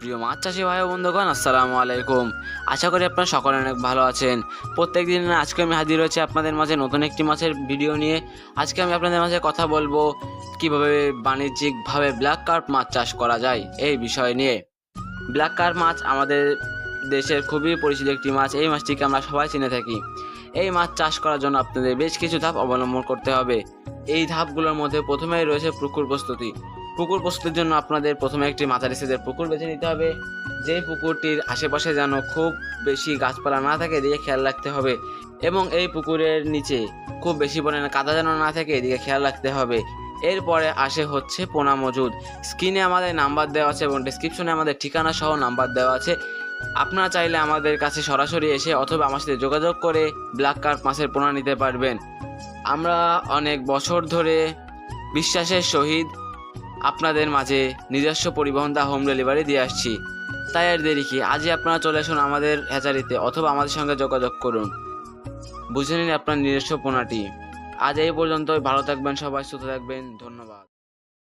প্রিয় মাছ চাষি ভাই বন্ধুগণ, আসসালামু আলাইকুম। আশা করি আপনারা সকলে অনেক ভালো আছেন। প্রত্যেক দিন আজকে আমি হাজির হয়েছি আপনাদের মাঝে নতুন একটি মাছের ভিডিও নিয়ে। আজকে আমি আপনাদের মাঝে কথা বলব, কীভাবে বাণিজ্যিকভাবে ব্ল্যাক কার্প মাছ চাষ করা যায়, এই বিষয় নিয়ে। ব্ল্যাক কার্প মাছ আমাদের দেশের খুবই পরিচিত একটি মাছ, এই মাছটিকে আমরা সবাই চিনে থাকি। এই মাছ চাষ করার জন্য আপনাদের বেশ কিছু ধাপ অবলম্বন করতে হবে। এই ধাপগুলোর মধ্যে প্রথমেই রয়েছে পুকুর প্রস্তুতি। পুকুর প্রস্তুতির জন্য আপনাদের প্রথমে একটি মাথার সাইজের পুকুর বেছে নিতে হবে। যে পুকুরটির আশেপাশে যেন খুব বেশি গাছপালা না থাকে, এদিকে খেয়াল রাখতে হবে। এবং এই পুকুরের নিচে খুব বেশি পরিমাণে কাদা যেন না থাকে, এদিকে খেয়াল রাখতে হবে। এরপরে আসে হচ্ছে পোনা মজুদ। স্ক্রিনে আমাদের নাম্বার দেওয়া আছে এবং ডিসক্রিপশনে আমাদের ঠিকানা সহ নাম্বার দেওয়া আছে। আপনারা চাইলে আমাদের কাছে সরাসরি এসে অথবা আমার সাথে যোগাযোগ করে ব্ল্যাক কার্প মাছের পোনা নিতে পারবেন। আমরা অনেক বছর ধরে বিশ্বাসের সহিত আপনাদের মাঝে নিজস্ব পরিবহন দা হোম ডেলিভারি দিয়ে আসছি। তাই আর দেরি কি, আজই আপনারা চলে আসুন আমাদের হ্যাচারিতে অথবা আমাদের সঙ্গে যোগাযোগ করুন। বুঝে নিন আপনার নিজস্ব পোনাটি আজ এই পর্যন্তই, ভালো থাকবেন সবাই, সুস্থ থাকবেন, ধন্যবাদ।